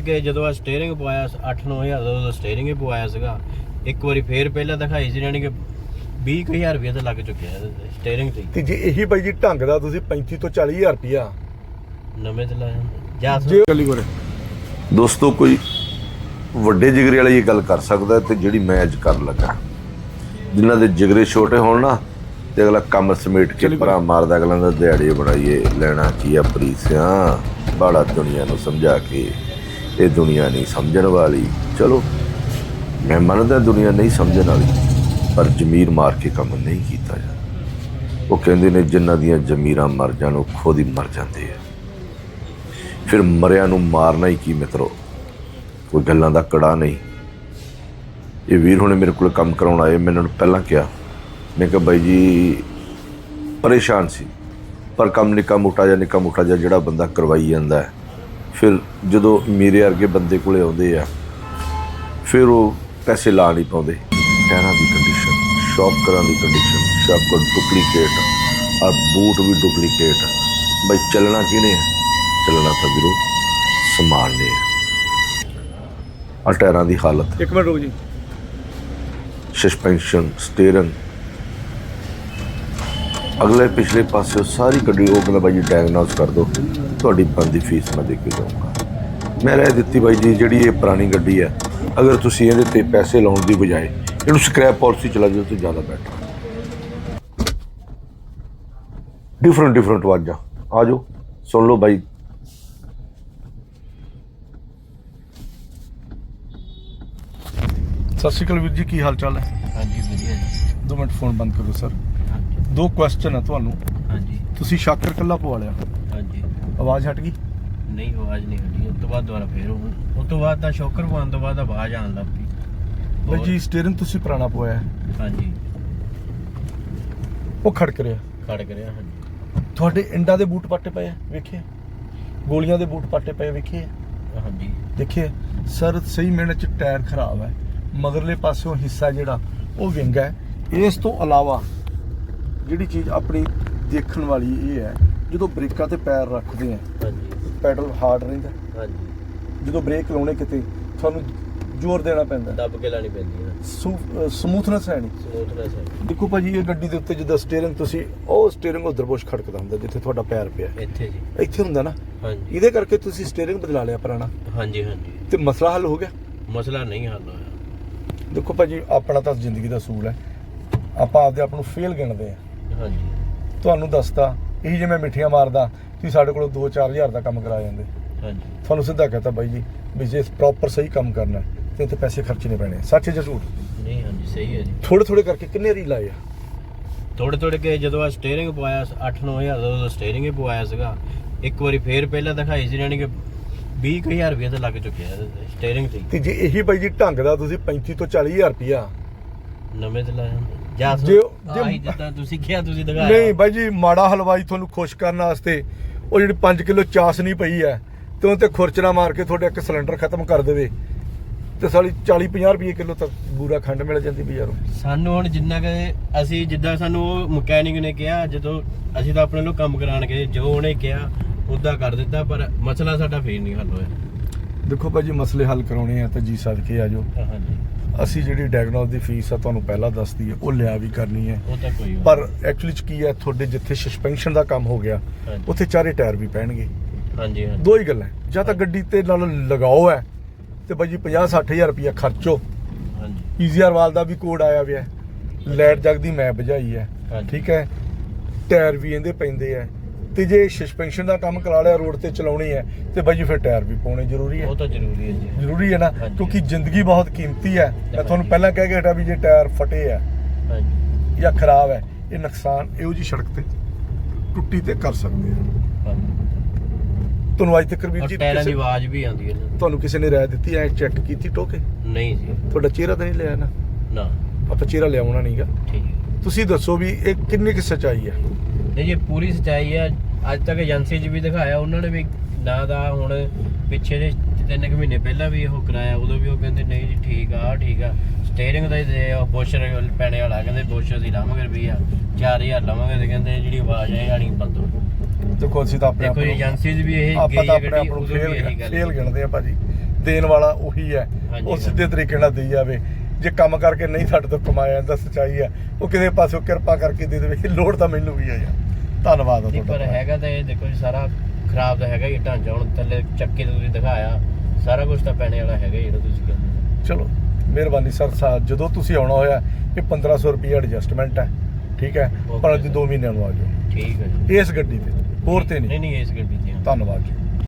ਕਿ ਜਦੋਂ ਆ ਸਟੀਅਰਿੰਗ ਪਵਾਇਆ 8-9000 ਦਾ ਉਹਦਾ ਸਟੀਅਰਿੰਗ ਹੀ ਪਵਾਇਆ ਸੀਗਾ। ਇੱਕ ਵਾਰੀ ਫੇਰ ਪਹਿਲਾਂ ਦਿਖਾਈ ਸੀ ਜਾਨੀ ਕਿ 20000 ਰੁਪਏ ਤਾਂ ਲੱਗ ਚੁੱਕਿਆ ਸਟੀਅਰਿੰਗ ਤੇ ਜੇ ਇਹੀ ਬਾਈ ਜੀ ਢੰਗ ਦਾ ਤੁਸੀਂ 35 ਤੋਂ 40000 ਰੁਪਿਆ ਨਵੇਂ ਤੇ ਲਾਇਆ ਜਾਂ ਕੱਲੀ ਕੋਰੇ। ਦੋਸਤੋ ਕੋਈ ਵੱਡੇ ਜਿਗਰੇ ਵਾਲੀ ਇਹ ਗੱਲ ਕਰ ਸਕਦਾ ਤੇ ਜਿਹੜੀ ਮੈਂ ਅੱਜ ਕਰਨ ਲੱਗਾ। ਜਿਨ੍ਹਾਂ ਦੇ ਜਿਗਰੇ ਛੋਟੇ ਹੋਣ ਨਾ ਤੇ ਅਗਲਾ ਕੰਮ ਸਮੇਟ ਕੇ ਭਰਾ ਮਾਰਦਾ ਅਗਲਾ ਦਾ ਦਿਹਾੜੀ ਬਣਾਈਏ ਲੈਣਾ ਕੀ ਆ ਪ੍ਰੀਸਿਆਂ ਬਾੜਾ ਦੁਨੀਆ ਨੂੰ ਸਮਝਾ ਕੇ। ਇਹ ਦੁਨੀਆ ਨਹੀਂ ਸਮਝਣ ਵਾਲੀ। ਚਲੋ, ਮੈਂ ਮੰਨਦਾ ਦੁਨੀਆ ਨਹੀਂ ਸਮਝਣ ਵਾਲੀ, ਪਰ ਜ਼ਮੀਰ ਮਾਰ ਕੇ ਕੰਮ ਨਹੀਂ ਕੀਤਾ ਜਾਂਦਾ। ਉਹ ਕਹਿੰਦੇ ਨੇ, ਜਿਨ੍ਹਾਂ ਦੀਆਂ ਜ਼ਮੀਰਾਂ ਮਰ ਜਾਣ, ਉਹ ਖੁਦ ਹੀ ਮਰ ਜਾਂਦੇ ਆ। ਫਿਰ ਮਰਿਆਂ ਨੂੰ ਮਾਰਨਾ ਹੀ ਕੀ ਮਿੱਤਰੋ? ਕੋਈ ਗੱਲਾਂ ਦਾ ਕੜਾ ਨਹੀਂ। ਇਹ ਵੀਰ ਹੁਣੇ ਮੇਰੇ ਕੋਲ ਕੰਮ ਕਰਾਉਣ ਆਏ, ਮੈਂ ਇਹਨਾਂ ਨੂੰ ਪਹਿਲਾਂ ਕਿਹਾ। ਮੈਂ ਕਿਹਾ, ਬਾਈ ਜੀ, ਪਰੇਸ਼ਾਨ ਸੀ। ਪਰ ਕੰਮ ਨਿੱਕਾ ਮੋਟਾ ਜਾਂ ਨਿੱਕਾ ਮੋਟਾ ਜਿਹਾ ਜਿਹੜਾ ਬੰਦਾ ਕਰਵਾਈ ਜਾਂਦਾ ਹੈ ਫਿਰ ਜਦੋਂ ਮੇਰੇ ਵਰਗੇ ਬੰਦੇ ਕੋਲੇ ਆਉਂਦੇ ਆ ਫਿਰ ਉਹ ਪੈਸੇ ਲਾ ਨਹੀਂ ਪਾਉਂਦੇ। ਟਾਇਰਾਂ ਦੀ ਕੰਡੀਸ਼ਨ ਸ਼ੌਕਰਾਂ ਦੀ ਕੰਡੀਸ਼ਨ ਸ਼ੌਕਰ ਡੁਪਲੀਕੇਟ ਔਰ ਬੂਟ ਵੀ ਡੁਪਲੀਕੇਟ ਬਈ ਚੱਲਣਾ ਕਿਹਨੇ ਹੈ ਚੱਲਣਾ ਤਾਂ ਵੀਰੋ ਸਮਾਨ ਨੇ ਆ। ਟਾਇਰਾਂ ਦੀ ਹਾਲਤ। ਇੱਕ ਮਿੰਟ ਰੁਕ ਜੀ। ਸਸਪੈਂਸ਼ਨ ਸਟੀਅਰਿੰਗ ਅਗਲੇ ਪਿਛਲੇ ਪਾਸੇ ਸਾਰੀ ਗੱਡੀ ਉਹ ਕਹਿੰਦਾ ਬਾਈ ਜੀ ਡਾਇਗਨੋਸ ਕਰ ਦਿਓ। ਤੁਹਾਡੀ ਬੰਦੀ ਫੀਸ ਮੈਂ ਦੇ ਕੇ ਜਾਊਂਗਾ। ਮੈਂ ਰਹਿ ਦਿੱਤੀ ਬਾਈ ਜੀ ਜਿਹੜੀ ਇਹ ਪੁਰਾਣੀ ਗੱਡੀ ਹੈ। ਅਗਰ ਤੁਸੀਂ ਇਹਦੇ ਤੇ ਪੈਸੇ ਲਾਉਣ ਦੀ ਬਜਾਏ ਇਹਨੂੰ ਸਕ੍ਰੈਪ ਪਾਲਿਸੀ ਚਲਾ ਜਾਓ ਤਾਂ ਜ਼ਿਆਦਾ ਬੈਟਰ ਡਿਫਰੈਂਟ ਡਿਫਰੈਂਟ ਆਵਾਜ਼ਾਂ। ਆ ਜਾਓ ਸੁਣ ਲਓ ਬਾਈ। ਸਤਿ ਸ਼੍ਰੀ ਅਕਾਲ ਵੀਰ ਜੀ ਕੀ ਹਾਲ ਚਾਲ ਹੈ? ਹਾਂਜੀ ਵਧੀਆ ਜੀ। 2 ਮਿੰਟ ਫੋਨ ਬੰਦ ਕਰੋ ਸਰ। ਦੋ ਕੁਐਸਚਨ ਹੈ ਤੁਹਾਨੂੰ। ਹਾਂਜੀ। ਤੁਸੀਂ ਸ਼ਾਕਰ ਕੱਲਾ ਪਵਾ ਲਿਆ। ਹਾਂਜੀ। ਆਵਾਜ਼ ਹਟ ਗਈ? ਨਹੀਂ ਆਵਾਜ਼ ਨਹੀਂ ਹਟੀ। ਉਸ ਤੋਂ ਬਾਅਦ ਦੁਬਾਰਾ ਫੇਰ ਉਹ ਉਸ ਤੋਂ ਬਾਅਦ ਤਾਂ ਸ਼ੌਕਰ ਪਵਾਉਣ ਤੋਂ ਬਾਅਦ ਆਵਾਜ਼ ਆਉਣ ਲੱਗ ਪਈ। ਬਾਈ ਜੀ ਸਟੀਅਰਿੰਗ ਤੁਸੀਂ ਪੁਰਾਣਾ ਪਵਾਇਆ। ਹਾਂਜੀ। ਉਹ ਖੜਕ ਰਿਹਾ। ਖੜ ਕਰਿਆ ਹਾਂਜੀ। ਤੁਹਾਡੇ ਇੰਡਾ ਦੇ ਬੂਟ ਪਾਟੇ ਪਏ ਆ ਵੇਖੇ? ਗੋਲੀਆਂ ਦੇ ਬੂਟ ਪਾਟੇ ਪਏ ਵੇਖੇ? ਆ? ਹਾਂਜੀ। ਦੇਖਿਏ ਸਰ ਸਹੀ ਮਿਹਨਤ ਚ ਟਾਇਰ ਖਰਾਬ ਹੈ ਮਗਰਲੇ ਪਾਸਿਓਂ ਹਿੱਸਾ ਜਿਹੜਾ ਉਹ ਵਿੰਗ ਹੈ ਇਸ ਤੋਂ ਇਲਾਵਾ ਜਿਹੜੀ ਚੀਜ਼ ਆਪਣੀ ਦੇਖਣ ਵਾਲੀ ਇਹ ਹੈ ਜਦੋਂ ਬ੍ਰੇਕਾਂ ਤੇ ਪੈਰ ਰੱਖਦੇ ਆ ਹਾਂਜੀ। ਪੈਡਲ ਹਾਰਡ ਰਹਿੰਦਾ। ਹਾਂਜੀ। ਜਦੋਂ ਬ੍ਰੇਕ ਲਾਉਣੇ ਕਿਤੇ ਤੁਹਾਨੂੰ ਜ਼ੋਰ ਦੇਣਾ ਪੈਂਦਾ। ਦੱਬ ਕੇ ਲਾਣੀ ਪੈਂਦੀ ਹੈ। ਸਮੂਥਨੈਸ ਹੈ ਨਹੀਂ ਸਮੂਥਨੈਸ ਹੈ। ਦੇਖੋ ਭਾਜੀ ਇਹ ਗੱਡੀ ਦੇ ਉੱਤੇ ਜਦੋਂ ਸਟੀਅਰਿੰਗ ਤੁਸੀਂ ਉਹ ਸਟੀਅਰਿੰਗ ਉਧਰ ਬੁਸ਼ ਖੜਕਦਾ ਹੁੰਦਾ ਜਿੱਥੇ ਤੁਹਾਡਾ ਪੈਰ ਪਿਆ। ਇੱਥੇ ਜੀ। ਇੱਥੇ ਹੁੰਦਾ ਨਾ। ਹਾਂਜੀ। ਇਹਦੇ ਕਰਕੇ ਤੁਸੀਂ ਸਟੀਅਰਿੰਗ ਬਦਲਾ ਲਿਆ ਪੁਰਾਣਾ। ਹਾਂਜੀ ਹਾਂਜੀ। ਤੇ ਮਸਲਾ ਹੱਲ ਹੋ ਗਿਆ। ਮਸਲਾ ਨਹੀਂ ਹੱਲ ਹੋਇਆ। ਦੇਖੋ ਭਾਜੀ ਆਪਣਾ ਤਾਂ ਜ਼ਿੰਦਗੀ ਦਾ ਅਸੂਲ ਹੈ। ਆਪਾਂ ਆਪਦੇ ਆਪ ਨੂੰ ਫੇਲ ਗਿਣਦੇ ਆ। ਹਾਂਜੀ। ਤੁਹਾਨੂੰ ਦੱਸਤਾ ਇਹੀ ਜੇ ਮੈਂ ਮਿੱਠੀਆਂ ਮਾਰਦਾ ਤੁਸੀਂ ਸਾਡੇ ਕੋਲੋਂ 2-4000 ਦਾ ਕੰਮ ਕਰਾ ਜਾਂਦੇ। ਹਾਂਜੀ। ਤੁਹਾਨੂੰ ਸਿੱਧਾ ਕਹਤਾ ਬਾਈ ਜੀ ਵੀ ਜੇ ਪ੍ਰੋਪਰ ਸਹੀ ਕੰਮ ਕਰਨਾ ਹੈ, ਤੇ ਤੇ ਪੈਸੇ ਖਰਚਣੇ ਪੈਣੇ ਆ। ਸੱਚ ਜਾਂ ਝੂਠ? ਨਹੀਂ ਹਾਂਜੀ ਸਹੀ ਹੈ ਜੀ। ਥੋੜੇ ਥੋੜੇ ਕਰਕੇ ਕਿੰਨੇ ਰੀ ਲਾਏ ਆ? ਥੋੜੇ ਥੋੜੇ ਕੇ ਜਦੋਂ ਆ ਸਟੀਅਰਿੰਗ ਪਵਾਇਆ 8-9000 ਦਾ ਉਹਦਾ ਸਟੀਅਰਿੰਗ ਹੀ ਪਵਾਇਆ ਸੀਗਾ। ਇੱਕ ਵਾਰੀ ਫੇਰ ਪਹਿਲਾਂ ਦਿਖਾਈ ਸੀ ਜਾਨੀ ਕਿ 20000 ਰੁਪਏ ਤਾਂ ਲੱਗ ਚੁੱਕਿਆ ਸਟੀਅਰਿੰਗ ਤੇ ਹੀ। ਤੇ ਜੇ ਇਹੀ ਬਾਈ ਜੀ ਢੰਗ ਦਾ ਤੁਸੀਂ 35 ਤੋਂ 40000 ਰੁਪਿਆ ਨਵੇਂ ਤੇ ਲਾਇਆ ਜਾਂ ਜੇ- ਜੇ- ਆਹੀ ਜਿੱਦਾਂ ਤੁਸੀਂ ਕਿਹਾ ਤੁਸੀਂ ਦਿਖਾਇਆ। ਨਹੀਂ ਬਾਈ ਜੀ ਮਾੜਾ ਹਲਵਾਈ ਤੁਹਾਨੂੰ ਖੁਸ਼ ਕਰਨ ਵਾਸਤੇ ਉਹ ਜਿਹੜੀ 5 ਕਿਲੋ ਚਾਸਨੀ ਪਈ ਹੈ ਤੇ ਉਹ ਤੇ ਖੁਰਚਣਾ ਮਾਰ ਕੇ ਤੁਹਾਡਾ ਇੱਕ ਸਿਲੰਡਰ ਖਤਮ ਕਰ ਦੇਵੇ ਤੇ ਸਾਲੀ 40 50 ਰੁਪਏ ਕਿਲੋ ਤੱਕ ਬੂਰਾ ਖੰਡ ਮਿਲ ਜਾਂਦੀ ਬਾਜ਼ਾਰੋਂ ਸਾਨੂੰ ਹੁਣ ਜਿੰਨਾ ਕਿ ਅਸੀਂ ਜਿੱਦਾਂ ਸਾਨੂੰ ਉਹ ਮਕੈਨਿਕ ਨੇ ਕਿਹਾ ਜਦੋਂ ਅਸੀਂ ਤਾਂ ਆਪਣੇ ਲੋਕ ਕੰਮ ਕਰਾਣ ਗਏ ਜੋ ਉਹਨੇ ਕਿਹਾ ਉਦਾਂ ਕਰ ਦਿੱਤਾ ਪਰ ਮਸਲਾ ਸਾਡਾ ਫੇਰ ਨਹੀਂ ਹੱਲ ਹੋਇਆ। ਦੇਖੋ ਭਾਜੀ ਮਸਲੇ ਹੱਲ ਕਰਾਉਣੇ ਆ ਤਾਂ ਜੀ ਸਦਕੇ ਆ ਜਾਓ। ਹਾਂਜੀ ਅਸੀਂ ਜਿਹੜੀ ਡਾਇਗਨੋਸ ਦੀ ਫੀਸ ਆ ਤੁਹਾਨੂੰ ਪਹਿਲਾਂ ਦੱਸਦੀ ਹੈ ਉਹ ਲਿਆ ਵੀ ਕਰਨੀ ਹੈ ਉਹ ਤਾਂ ਕੋਈ ਗੱਲ ਪਰ ਐਕਚੁਅਲੀ ਚ ਕੀ ਹੈ ਤੁਹਾਡੇ ਜਿੱਥੇ ਸਸਪੈਂਸ਼ਨ ਦਾ ਕੰਮ ਹੋ ਗਿਆ ਹਾਂਜੀ। ਉੱਥੇ ਚਾਰੇ ਟਾਇਰ ਵੀ ਪੈਣਗੇ। ਹਾਂਜੀ ਹਾਂਜੀ ਦੋ ਹੀ ਗੱਲਾਂ ਹੈ। ਜਾਂ ਤਾਂ ਗੱਡੀ ਤੇ ਨਾਲ ਲਗਾਓ ਹੈ ਤੇ ਭਾਜੀ 50 60000 ਰੁਪਇਆ ਖਰਚੋ। ਹਾਂਜੀ ਈਜ਼ੀਆਰ ਵਾਲ ਦਾ ਵੀ ਕੋਡ ਆਇਆ ਹੋਇਆ ਹੈ। ਲਾਈਟ ਜਗਦੀ ਮੈਂ ਬੁਝਾਈ ਹੈ। ਹਾਂਜੀ। ਠੀਕ ਹੈ। ਟਾਇਰ ਵੀ ਇਹਦੇ ਪੈਂਦੇ ਆ ਤੇ ਜੇ ਸਸਪੈਂਸ਼ਨ ਦਾ ਕੰਮ ਕਰਾ ਲਿਆ ਰੋਡ ਤੇ ਚਲਾਉਣੀ ਹੈ ਤੇ ਭਾਜੀ ਫਿਰ ਟਾਇਰ ਵੀ ਪਾਉਣੇ ਜ਼ਰੂਰੀ ਹੈ। ਉਹ ਤਾਂ ਜ਼ਰੂਰੀ ਹੈ ਜੀ। ਜ਼ਰੂਰੀ ਹੈ ਨਾ ਹਾਂਜੀ। ਕਿਉਂਕਿ ਜ਼ਿੰਦਗੀ ਬਹੁਤ ਕੀਮਤੀ ਹੈ। ਮੈਂ ਤੁਹਾਨੂੰ। ਪਹਿਲਾਂ ਕਹਿ ਕੇ ਹਟਾ ਵੀ ਜੇ ਟਾਇਰ ਫਟੇ ਆ ਹਾਂਜੀ। ਜਾਂ ਖਰਾਬ ਹੈ ਇਹ ਨੁਕਸਾਨ ਇਹੋ ਜੀ ਸੜਕ ਤੇ ਟੁੱਟੀ ਤੇ ਕਰ ਸਕਦੇ ਆ ਹਾਂਜੀ। ਤੁਹਾਨੂੰ ਅੱਜ ਤੱਕ ਵੀਰ ਔਰ ਜੀ ਟਾਇਰਾਂ ਦੀ ਕਿਸੇ- ਆਵਾਜ਼ ਵੀ ਆਉਂਦੀ ਹੈ ਤੁਹਾਨੂੰ ਕਿਸੇ ਨੇ ਰਾਇ ਦਿੱਤੀ ਐ ਚੈੱਕ ਕੀਤੀ ਟੋਕੇ? ਨਹੀਂ ਜੀ। ਤੁਹਾਡਾ ਚਿਹਰਾ ਤਾਂ ਨਹੀਂ ਲਿਆ ਨਾ? ਨਾ। ਆਪਾਂ ਚਿਹਰਾ ਲਿਆਉਣਾ ਨਹੀਂਗਾ ਠੀਕ। ਹੈ ਤੁਸੀਂ ਦੱਸੋ ਵੀ ਇਹ ਕਿੰਨੀ ਕੁ ਸੱਚਾਈ ਹੈ? ਨਹੀਂ ਜੇ ਪੂਰੀ ਸਚਾਈ ਹੈ ਅੱਜ ਤੱਕ ਏਜੰਸੀ 'ਚ ਵੀ ਦਿਖਾਇਆ ਉਹਨਾਂ ਨੇ ਵੀ ਨਾ ਦਾ ਹੁਣ ਪਿੱਛੇ ਦੇ ਤਿੰਨ ਕੁ ਮਹੀਨੇ ਪਹਿਲਾਂ ਵੀ ਉਹ ਕਰਾਇਆ ਉਦੋਂ ਵੀ ਉਹ ਕਹਿੰਦੇ ਨਹੀਂ ਜੀ ਠੀਕ ਆ ਠੀਕ ਆ। ਸਟੀਅਰਿੰਗ ਦਾ ਦੇ ਉਹ ਬੋਸ਼ਰ ਪੈਣੇ ਵਾਲਾ ਕਹਿੰਦੇ ਬੋਸ਼ਰ ਦੀ ਲਾਵਾਂਗੇ ਰੁਪਈਆ 4000 ਲਵਾਂਗੇ ਤੇ ਕਹਿੰਦੇ ਜਿਹੜੀ ਆਵਾਜ਼ ਹੈ ਆਣੀ ਬੰਦ ਦੇਖੋ ਅਸੀਂ ਤਾਂ ਆਪਣੇ ਆਪ ਨੂੰ- ਏਜੰਸੀ ਵੀ ਇਹ ਆਪਾਂ ਗਈ ਤਾਂ ਆਪਣੇ ਆਪ ਨੂੰ ਫੇਲ ਗਿਣਦੇ ਆ ਭਾਜੀ। ਦੇਣ ਵਾਲਾ ਉਹੀ ਹੈ ਉਹ ਸਿੱਧੇ ਤਰੀਕੇ ਨਾਲ ਦੇਈ ਜਾਵੇ। ਜੇ ਕੰਮ ਕਰਕੇ ਨਹੀਂ ਸਾਡੇ ਤੋਂ ਕਮਾਇਆ ਜਾਂਦਾ ਸੱਚਾਈ ਹੈ। ਉਹ ਕਿਸੇ ਪਾਸੋਂ ਕਿਰਪਾ ਕਰਕੇ ਦੇ ਦੇਵੇ ਲੋੜ ਤਾਂ ਮੈਨੂੰ ਵੀ ਹੈ ਯਾਰ। ਧੰਨਵਾਦ ਆ ਨਹੀਂ ਪਰ ਤੁਹਾਡਾ ਹੈਗਾ ਤਾਂ ਇਹ ਦੇਖੋ ਜੀ ਸਾਰਾ ਖਰਾਬ ਤਾਂ ਹੈਗਾ ਹੀ ਇਹ ਢਾਂਚਾ ਹੁਣ ਥੱਲੇ ਚੱਕੇ ਤੁਸੀਂ ਦਿਖਾਇਆ। ਸਾਰਾ ਕੁਝ ਤਾਂ ਪੈਣੇ ਵਾਲਾ ਹੈਗਾ ਹੀ ਜਿਹੜਾ ਤੁਸੀਂ ਕਹਿੰਦੇ ਚਲੋ ਮਿਹਰਬਾਨੀ ਸਰ ਸਾ- ਜਦੋਂ ਤੁਸੀਂ ਆਉਣਾ ਹੋਇਆ ਇਹ 1500 ਰੁਪਏ ਐਡਜਸਟਮੈਂਟ ਹੈ ਠੀਕ ਹੈ? Okay, ਪਰ ਅੱਜ sir. 2 ਮਹੀਨਿਆਂ ਨੂੰ ਆ ਜਾਓ। ਠੀਕ ਹੈ ਜੀ। ਇਸ ਗੱਡੀ ਤੇ ਹੋਰ ਤੇ ਨਹੀਂ। ਨਹੀਂ ਨਹੀਂ ਇਸ ਗੱਡੀ ਤੇ ਹਾਂ। ਧੰਨਵਾਦ ਜੀ।